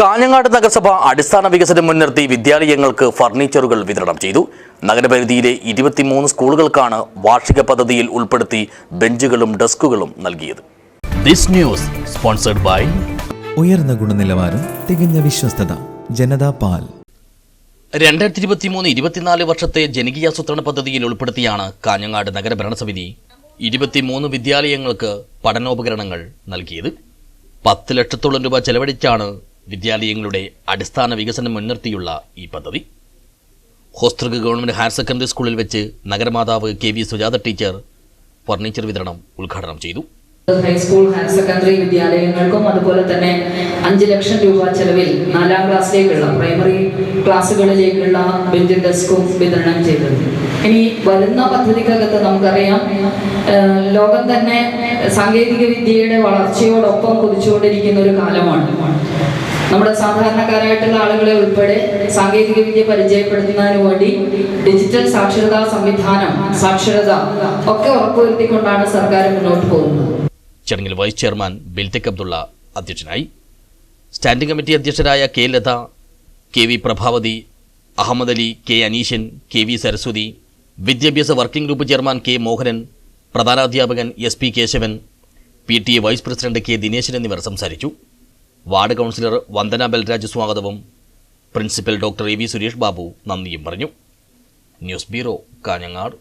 കാഞ്ഞങ്ങാട് നഗരസഭ അടിസ്ഥാന വികസനം മുൻനിർത്തി വിദ്യാലയങ്ങൾക്ക് ഫർണിച്ചറുകൾ വിതരണം ചെയ്തു. നഗരപരിധിയിലെ ഇരുപത്തിമൂന്ന് സ്കൂളുകൾക്കാണ് വാർഷിക പദ്ധതിയിൽ ഉൾപ്പെടുത്തി ബെഞ്ചുകളും ഡെസ്കുകളും നൽകിയത്. ദിസ് ന്യൂസ് സ്പോൺസർഡ് ബൈ ഉയർന്ന ഗുണനിലവാരം തികഞ്ഞ വിശ്വസ്തത ജനതാ പാൽ. രണ്ടായിരത്തി ഇരുപത്തിമൂന്ന് ഇരുപത്തിനാല് വർഷത്തെ ജനകീയാസൂത്രണ പദ്ധതിയിൽ ഉൾപ്പെടുത്തിയാണ് കാഞ്ഞങ്ങാട് നഗരഭരണസമിതി ഇരുപത്തിമൂന്ന് വിദ്യാലയങ്ങൾക്ക് പഠനോപകരണങ്ങൾ നൽകിയത്. പത്ത് ലക്ഷത്തോളം രൂപ ചെലവഴിച്ചാണ് വിദ്യാലയങ്ങളുടെ അടിസ്ഥാന വികസനം മുൻനിർത്തിയുള്ള ഈ പദ്ധതി. ഹോസ്തൃക ഗവൺമെന്റ് ഹയർ സെക്കൻഡറി സ്കൂളിൽ വെച്ച് നഗരമാതാവ് K V Sujatha teacher furniture വിതരണം ഉദ്ഘാടനം ചെയ്തു. ഹൈസ്കൂൾ ഹയർ സെക്കൻഡറി വിദ്യാലയങ്ങൾക്കും അതുപോലെ തന്നെ അഞ്ച് ലക്ഷം രൂപ ചെലവിൽ നാലാം ക്ലാസ്സിലേക്കുള്ള പ്രൈമറി ക്ലാസ്സുകളിലേക്കുള്ള ബെഞ്ച് ഡെസ്കും വിതരണം ചെയ്തത് ഇനി വരുന്ന പദ്ധതിക്കകത്ത് നമുക്കറിയാം ലോകം തന്നെ സാങ്കേതിക വിദ്യയുടെ വളർച്ചയോടൊപ്പം കുതിച്ചുകൊണ്ടിരിക്കുന്ന ഒരു കാലമാണ്. നമ്മുടെ സാധാരണക്കാരായിട്ടുള്ള ആളുകളെ ഉൾപ്പെടെ സാങ്കേതിക വിദ്യ പരിചയപ്പെടുത്തുന്നതിന് വേണ്ടി ഡിജിറ്റൽ സാക്ഷരതാ സംവിധാനം സാക്ഷരത ഒക്കെ ഉറപ്പുവരുത്തിക്കൊണ്ടാണ് സർക്കാർ മുന്നോട്ട് പോകുന്നത്. ചടങ്ങിൽ വൈസ് ചെയർമാൻ ബിൽതിക് അബ്ദുള്ള അധ്യക്ഷനായി. Standing committee അധ്യക്ഷരായ K Latha K V Prabhavathi Ahammad Ali K Aneeshan K V Saraswathi വിദ്യാഭ്യാസ working group chairman K Mohanan പ്രധാനാധ്യാപകൻ S P Keshavan P T A vice president K Dineshan എന്നിവർ സംസാരിച്ചു. Ward councillor Vandana Balraj സ്വാഗതവും. Principal doctor A V Suresh Babu നന്ദിയും പറഞ്ഞു. News bureau Kanhangad.